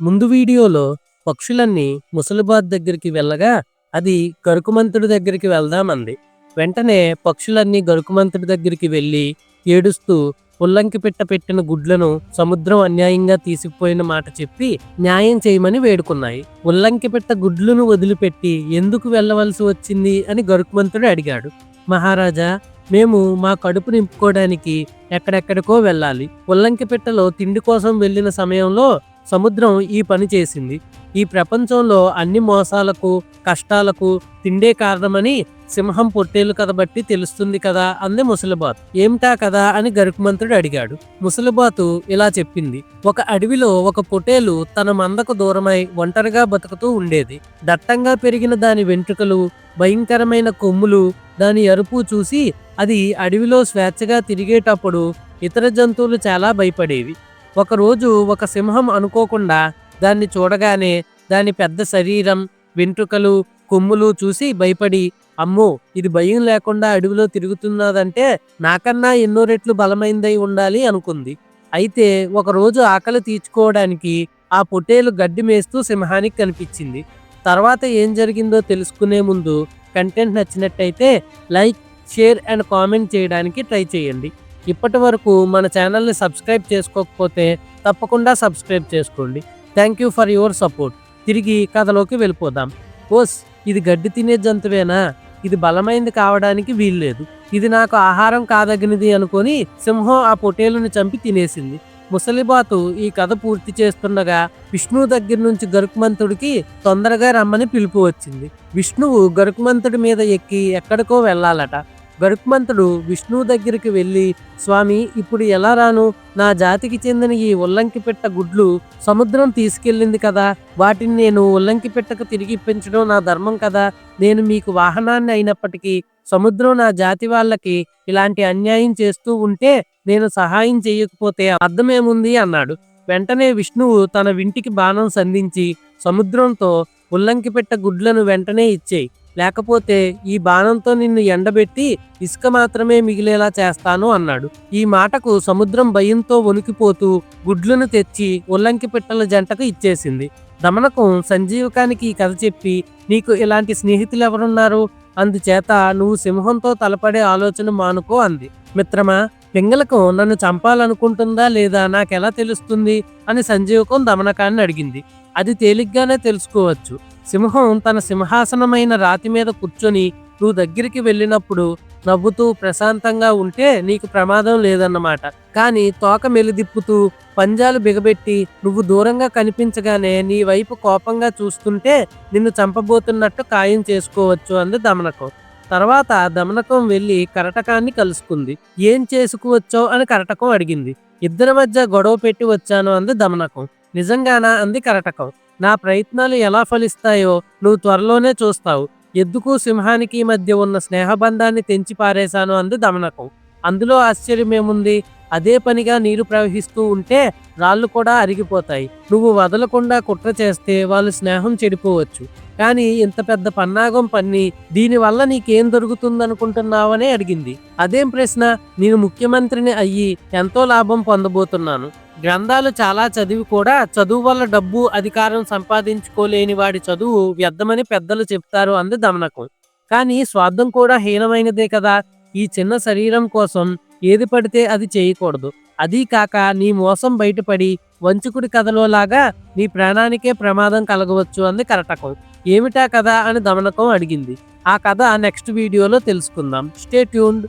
ముందు వీడియోలో పక్షులన్నీ ముసలిబాద్ దగ్గరికి వెళ్ళగా అది గరుకుమంతుడి దగ్గరికి వెళ్దామంది. వెంటనే పక్షులన్నీ గరుకుమంతుడి దగ్గరికి వెళ్ళి ఏడుస్తూ ఉల్లంకి పిట్ట పెట్టిన గుడ్లను సముద్రం అన్యాయంగా తీసిపోయిన మాట చెప్పి న్యాయం చేయమని వేడుకున్నాయి. ఉల్లంకి పిట్ట గుడ్లను వదిలిపెట్టి ఎందుకు వెళ్ళవలసి వచ్చింది అని గరుకుమంతుడు అడిగాడు. మహారాజా మేము మా కడుపు నింపుకోవడానికి ఎక్కడెక్కడికో వెళ్ళాలి. ఉల్లంకి పిట్టలో తిండి కోసం వెళ్ళిన సమయంలో సముద్రం ఈ పని చేసింది. ఈ ప్రపంచంలో అన్ని మోసాలకు కష్టాలకు తిండే కారణమని సింహం పొట్టేలు కథ బట్టి తెలుస్తుంది కదా అంది ముసలిబాతు. ఏమిటా కదా అని గరుకుమంతుడు అడిగాడు. ముసలిబాతు ఇలా చెప్పింది. ఒక అడవిలో ఒక పొటేలు తన మందకు దూరమై ఒంటరిగా బతుకుతూ ఉండేది. దట్టంగా పెరిగిన దాని వెంట్రుకలు భయంకరమైన కొమ్ములు దాని అరుపు చూసి అది అడవిలో స్వేచ్ఛగా తిరిగేటప్పుడు ఇతర జంతువులు చాలా భయపడేవి. ఒకరోజు ఒక సింహం అనుకోకుండా దాన్ని చూడగానే దాని పెద్ద శరీరం వెంట్రుకలు కొమ్ములు చూసి భయపడి అమ్మో ఇది భయం లేకుండా అడవిలో తిరుగుతున్నదంటే నాకన్నా ఎన్నో రెట్లు బలమైందై ఉండాలి అనుకుంది. అయితే ఒకరోజు ఆకలి తీర్చుకోవడానికి ఆ పొట్టేలు గడ్డి మేస్తూ సింహానికి కనిపించింది. తర్వాత ఏం జరిగిందో తెలుసుకునే ముందు కంటెంట్ నచ్చినట్టయితే లైక్ షేర్ అండ్ కామెంట్ చేయడానికి ట్రై చేయండి. ఇప్పటి వరకు మన ఛానల్ని సబ్స్క్రైబ్ చేసుకోకపోతే తప్పకుండా సబ్స్క్రైబ్ చేసుకోండి. Thank you for your support తిరిగి కథలోకి వెళ్ళిపోదాం. ఓస్ ఇది గడ్డి తినే జంతువేనా? ఇది బలమైంది కావడానికి వీల్లేదు. ఇది నాకు ఆహారం కాదగినది అనుకొని సింహం ఆ పొటేలుని చంపి తినేసింది. ముసలిబాతు ఈ కథ పూర్తి చేస్తుండగా విష్ణువు దగ్గర నుంచి గరుకుమంతుడికి తొందరగా రమ్మని పిలుపు వచ్చింది. విష్ణువు గరుకుమంతుడి మీద ఎక్కి ఎక్కడికో వెళ్ళాలట. గరుకుమంతుడు విష్ణువు దగ్గరికి వెళ్ళి స్వామి ఇప్పుడు ఎలా రాను? నా జాతికి చెందిన ఈ ఉల్లంకి పెట్ట గుడ్లు సముద్రం తీసుకెళ్ళింది కదా. వాటిని నేను ఉల్లంకి పెట్టకు తిరిగి ఇప్పించడం నా ధర్మం కదా. నేను మీకు వాహనాన్ని అయినప్పటికీ సముద్రం నా జాతి వాళ్ళకి ఇలాంటి అన్యాయం చేస్తూ ఉంటే నేను సహాయం చేయకపోతే అర్థమేముంది? అన్నాడు. వెంటనే విష్ణువు తన వింటికి బాణం సంధించి సముద్రంతో ఉల్లంకి పెట్ట గుడ్లను వెంటనే ఇచ్చేయి. లేకపోతే ఈ బాణంతో నిన్ను ఎండబెట్టి ఇసుక మాత్రమే మిగిలేలా చేస్తాను అన్నాడు. ఈ మాటకు సముద్రం భయంతో వణికిపోతూ గుడ్లను తెచ్చి ఉల్లంకి పిట్టల జంటకు ఇచ్చేసింది. దమనకం సంజీవకానికి ఈ కథ చెప్పి నీకు ఇలాంటి స్నేహితులు ఎవరున్నారు అందుచేత నువ్వు సింహంతో తలపడే ఆలోచన మానుకో అంది. మిత్రమా పింగళకం నన్ను చంపాలనుకుంటుందా లేదా? నాకెలా తెలుస్తుంది? అని సంజీవకం దమనకాన్ని అడిగింది. అది తేలిగ్గానే తెలుసుకోవచ్చు. సింహం తన సింహాసనమైన రాతి మీద కూర్చొని నువ్వు దగ్గరికి వెళ్ళినప్పుడు నవ్వుతూ ప్రశాంతంగా ఉంటే నీకు ప్రమాదం లేదన్నమాట. కానీ తోక మెలిదిప్పుతూ పంజాలు బిగబెట్టి నువ్వు దూరంగా కనిపించగానే నీ వైపు కోపంగా చూస్తుంటే నిన్ను చంపబోతున్నట్టు ఖాయం చేసుకోవచ్చు అంది దమనకం. తర్వాత దమనకం వెళ్ళి కరటకాన్ని కలుసుకుంది. ఏం చేసుకువచ్చో అని కరటకం అడిగింది. ఇద్దరి మధ్య గొడవ పెట్టి వచ్చాను అంది దమనకం. నిజంగానా అంది కరటకం. నా ప్రయత్నాలు ఎలా ఫలిస్తాయో నువ్వు త్వరలోనే చూస్తావు. ఎద్దుకు సింహానికి మధ్య ఉన్న స్నేహబంధాన్ని తెంచి పారేశాను అంది దమనకం. అందులో ఆశ్చర్యమేముంది అదే పనిగా నీరు ప్రవహిస్తూ ఉంటే రాళ్ళు కూడా అరిగిపోతాయి. నువ్వు వదలకుండా కుట్ర చేస్తే వాళ్ళు స్నేహం చెడిపోవచ్చు. కానీ ఇంత పెద్ద పన్నాగం పన్ని దీనివల్ల నీకేం దొరుకుతుందనుకుంటున్నావని అడిగింది. అదేం ప్రశ్న? నేను ముఖ్యమంత్రిని అయ్యి ఎంతో లాభం పొందబోతున్నాను. గ్రంథాలు చాలా చదివి కూడా చదువు వల్ల డబ్బు అధికారం సంపాదించుకోలేని వాడి చదువు వ్యర్థమని పెద్దలు చెప్తారు అంది దమనకం. కానీ స్వార్థం కూడా హీనమైనదే కదా. ఈ చిన్న శరీరం కోసం ఏది పడితే అది చేయకూడదు. అదీ కాక నీ మోసం బయటపడి వంచుకుడి కథలో లాగా నీ ప్రాణానికే ప్రమాదం కలగవచ్చు అంది కరటకం. ఏమిటా కథ అని దమనకం అడిగింది. ఆ కథ నెక్స్ట్ వీడియోలో తెలుసుకుందాం. Stay tuned.